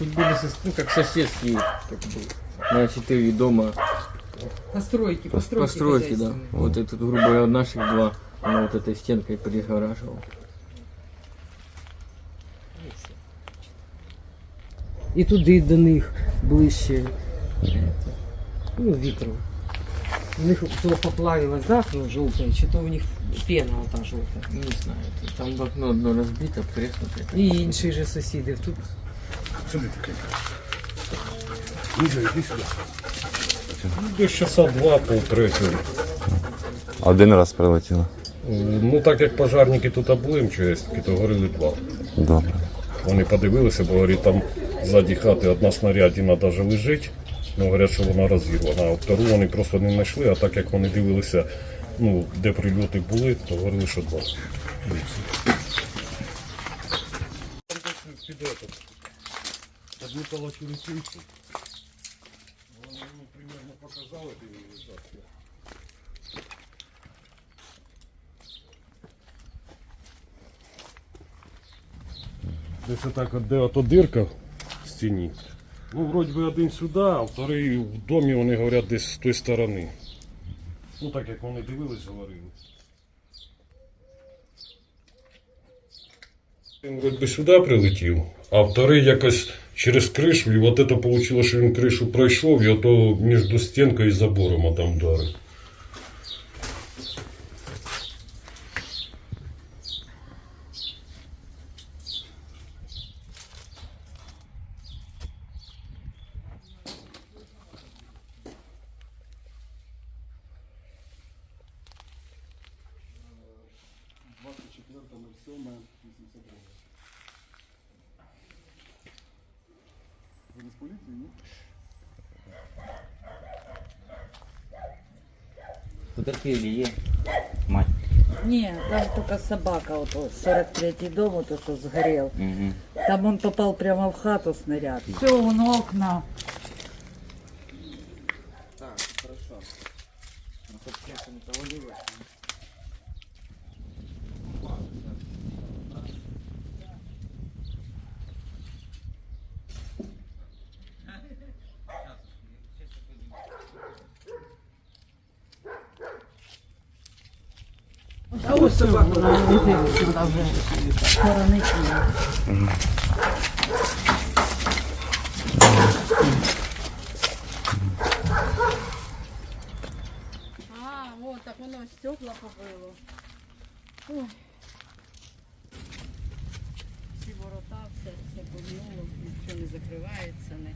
были, сос- ну, как соседские, как бы, на четыре дома Постройки, постройки. постройки, да. хозяйственные. Вот это, грубо говоря, наших два, она вот этой стенкой перегораживала. І туди до них ближче. Ну, вітру. У них то поплавилось дах, ну, жовтий, чи то у них пена ота жовта. Не знаю, это там в окно одно разбито, треснутое. І інші же сусіди. Тут Сюди таке. Ліза, іди сюди. Десь часа два, полтретього. Один раз прилетіло. Е, Ну так як пожарники тут МЧСники, то горили два. Добре. Вони подивилися, бо говорить, там ззаді хати одна снарядина навіть лежить. Ну, говорять, що вона розірвана. А втору вони просто не знайшли, а так як вони дивилися, ну, де прильоти були, то говорили, що два. Під этот, під металочурицюйку. Вони ну, примерно показали, де він. Десь отак от де ото дирка в стіні. Ну, вроді би один сюди, а вторий в домі, вони говорять, десь з тої сторони. Ну так як вони дивились, говорили. Він вроді би сюди прилетів, а вторий якось через кришу, і от це вийшло, що він кришу пройшов, і ото між стінкою і забором а там вдарив. Потерпіли є. Мать. Не, там только собака, вот вот, 43-й дом, вот то, что сгорел. Угу. Там он попал прямо в хату снаряд. Все, он окна. Ось собака, вона лежить, вона А, вот, так воно стекла побило. Ой. Всі ворота, все, все побило, нічого не закривається. Не.